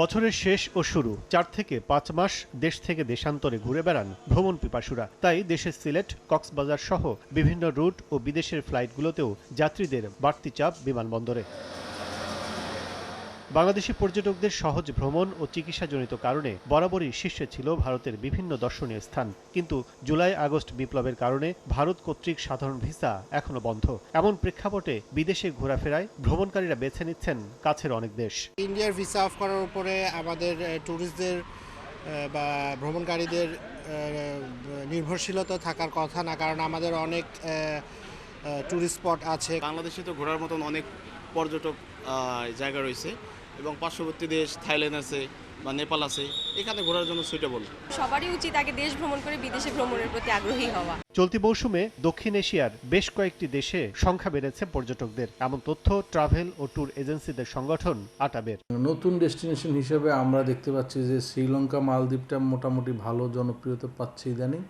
বছরের শেষ ও শুরু, চার থেকে পাঁচ মাস দেশ থেকে দেশান্তরে ঘুরে বেড়ান ভ্রমণ পিপাসুরা। তাই দেশের সিলেট, কক্সবাজার সহ বিভিন্ন রুট ও বিদেশের ফ্লাইটগুলোতেও যাত্রীদের বাড়তি চাপ বিমানবন্দরে। বাংলাদেশি পর্যটকদের সহজ ভ্রমণ ও চিকিৎসাজনিত কারণে বরাবরই শীর্ষে ছিল ভারতের বিভিন্ন দর্শনীয় স্থান। কিন্তু জুলাই আগস্ট বিপ্লবের কারণে ভারত কর্তৃক সাধারণ ভিসা এখনও বন্ধ। এমন প্রেক্ষাপটে বিদেশে ঘোরাফেরায় ভ্রমণকারীরা বেছে নিচ্ছেন কাছের অনেক দেশ। ইন্ডিয়ার ভিসা অফ করার উপরে আমাদের ট্যুরিস্টদের বা ভ্রমণকারীদের নির্ভরশীলতা থাকার কথা না কারণ আমাদের অনেক ট্যুরিস্ট স্পট আছে। বাংলাদেশে তো ঘোরার মতন অনেক পর্যটক জায়গা রয়েছে। এবং পার্শ্ববর্তী দেশ থাইল্যান্ড আছে বা নেপাল আছে এখানে ঘোরার জন্য সুইটেবল সবারই উচিত আগে দেশ ভ্রমণ করে বিদেশে ভ্রমণের প্রতি আগ্রহী হওয়া। চলতি মৌসুমে দক্ষিণ এশিয়ার বেশ কয়েকটি দেশে সংখ্যা বেড়েছে পর্যটকদের। এমন তথ্য ট্রাভেল ও ট্যুর এজেন্সিদের সংগঠন আটাবের। নতুন ডেস্টিনেশন হিসেবে আমরা দেখতে পাচ্ছি যে শ্রীলঙ্কা মালদ্বীপটা মোটামুটি ভালো জনপ্রিয়তা পাচ্ছে ইদানিং।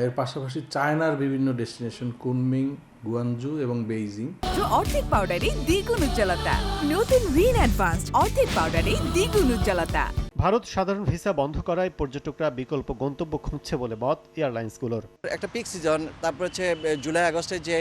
এর পাশাপাশি চায়নার বিভিন্ন ডেস্টিনেশন কুনমিং গুয়াংজু এবং বেইজিং। অর্ধেক পাউডারে দ্বিগুণ উজ্জ্বলতা। নতুন রিন অ্যাডভান্সড অর্ধেক পাউডারে দ্বিগুণ উজ্জ্বলতা। ভারত সাধারণ ভিসা বন্ধ করায় পর্যটকরা বিকল্প গন্তব্য খুঁজছে বলে মত এয়ারলাইন্সগুলোর। একটা পিক সিজন তারপর হচ্ছে জুলাই আগস্টে যে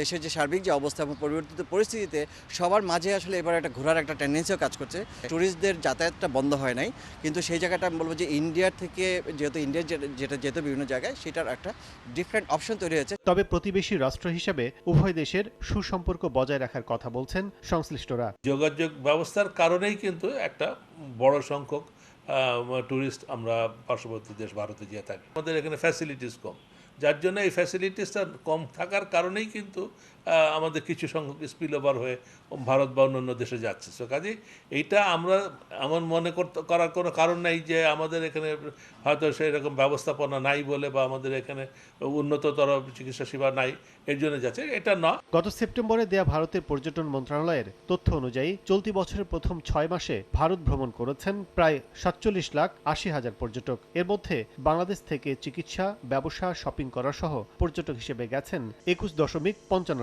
দেশের যে সার্বিক যে অবস্থা এবং পরিবর্তিত পরিস্থিতিতে সবার মাঝে আসলে এবার একটা ঘোরার একটা টেন্ডেন্সিও কাজ করছে। ট্যুরিস্টদের যাতায়াতটা বন্ধ হয় নাই কিন্তু সেই জায়গাটা আমি বলব যে ইন্ডিয়ার থেকে যেহেতু ইন্ডিয়ার যেটা যেহেতু বিভিন্ন জায়গায় সেটার একটা ডিফারেন্ট অপশন তৈরি হয়েছে। তবে প্রতিবেশী রাষ্ট্র হিসেবে উভয় দেশের সুসম্পর্ক বজায় রাখার কথা বলছেন সংশ্লিষ্টরা। যোগাযোগ ব্যবস্থার কারণেই কিন্তু একটা বড় সংখ্যক ট্যুরিস্ট আমরা পার্শ্ববর্তী দেশ ভারতে গিয়ে থাকি। আমাদের এখানে ফ্যাসিলিটিস কম। যার জন্য এই ফ্যাসিলিটিসটা কম থাকার কারণেই কিন্তু আমাদের কিছু সংখ্যক স্পিল ওভার হয়ে ভারত বা অন্যান্য দেশে যাচ্ছে। সো কাজে এইটা আমরা আমার মনে করতে, করার কোনো কারণ নাই যে আমাদের এখানে হয়তো সেই রকম ব্যবস্থাপনা নাই বলে বা আমাদের এখানে উন্নততর চিকিৎসা সেবা নাই, এর জন্য যাচ্ছে। এটা না। গত সেপ্টেম্বরে দেয়া ভারতের পর্যটন মন্ত্রণালয়ের তথ্য অনুযায়ী চলতি বছরের প্রথম ছয় মাসে ভারত ভ্রমণ করেছেন প্রায় সাতচল্লিশ লাখ আশি হাজার পর্যটক। এর মধ্যে বাংলাদেশ থেকে চিকিৎসা, ব্যবসা, শপিং করা সহ পর্যটক হিসেবে গেছেন একুশ দশমিক পঞ্চান্ন